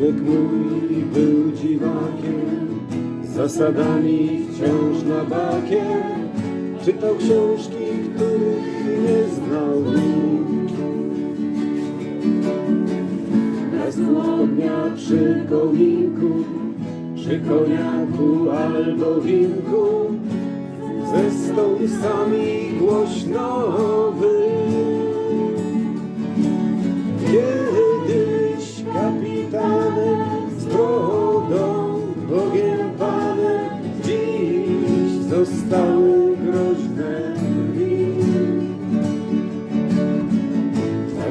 Dziadek mój był dziwakiem, zasadami wciąż na bakiem. Czytał książki, których nie znał nikt. Bez dnia przy kominku, przy koniaku albo winku, ze stołusami głośno.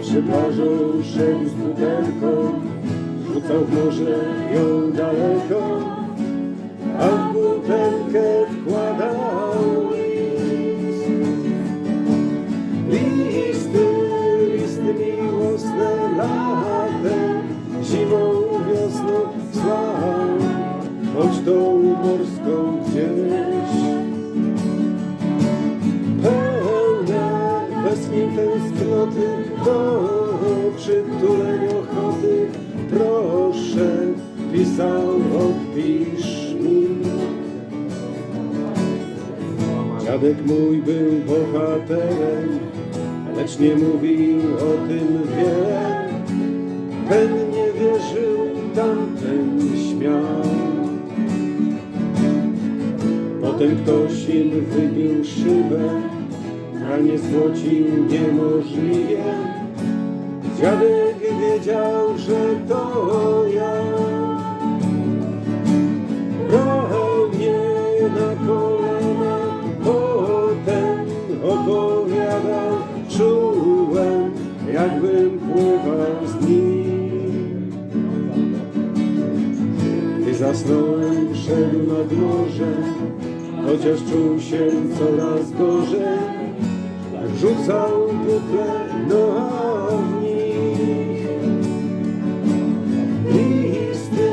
Zawsze plażą szedł z butelką, rzucał w morze ją daleko, a w butelkę wkładał odpisz mi. Dziadek mój był bohaterem, lecz nie mówił o tym wiele. Ten nie wierzył, tamten śmiał. Potem ktoś im wybił szybę, pranie złocił niemożliwie. Dziadek wiedział, że to jakbym pływał z nim. Gdy zasnąłem, szedł nad morze, chociaż czuł się coraz gorzej, rzucał butle, nich Listy,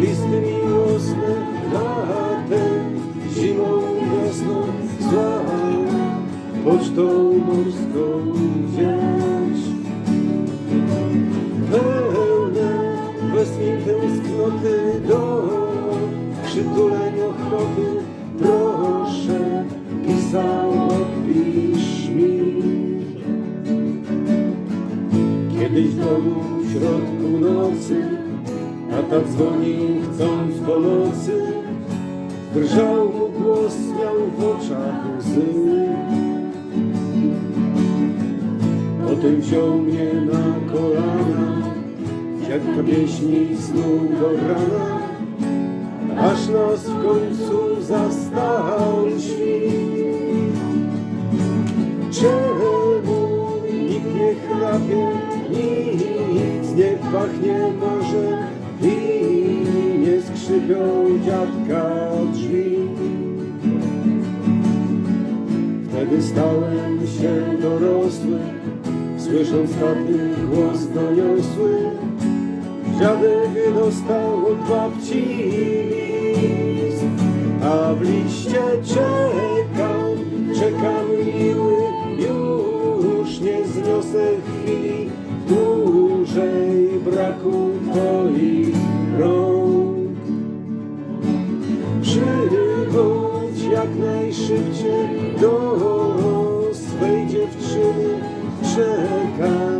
listy miłosne, latem, zimą, wiosną, słał pocztą morską gdzieś. Tęsknoty do przytuleń ochoty, proszę, pisał, odpisz mi. Kiedyś w domu w środku nocy Tata dzwonił chcąc pomocy Drżał mu głos, miał w oczach łzy Potem wziął mnie na kolana Dziadka pieśni snuł do rana Aż nas w końcu zastał świt Czemu nikt nie chrapie, nic nie pachnie morzem i nie skrzypią dziadka drzwi. Wtedy stałem się dorosły, słysząc taty głos doniosły. Dziadek dostał od babci list, a w liście czekał, czekam miły, już nie zniosę chwili dłużej braku twoich rąk. Przybądź jak najszybciej do swej dziewczyny, czekam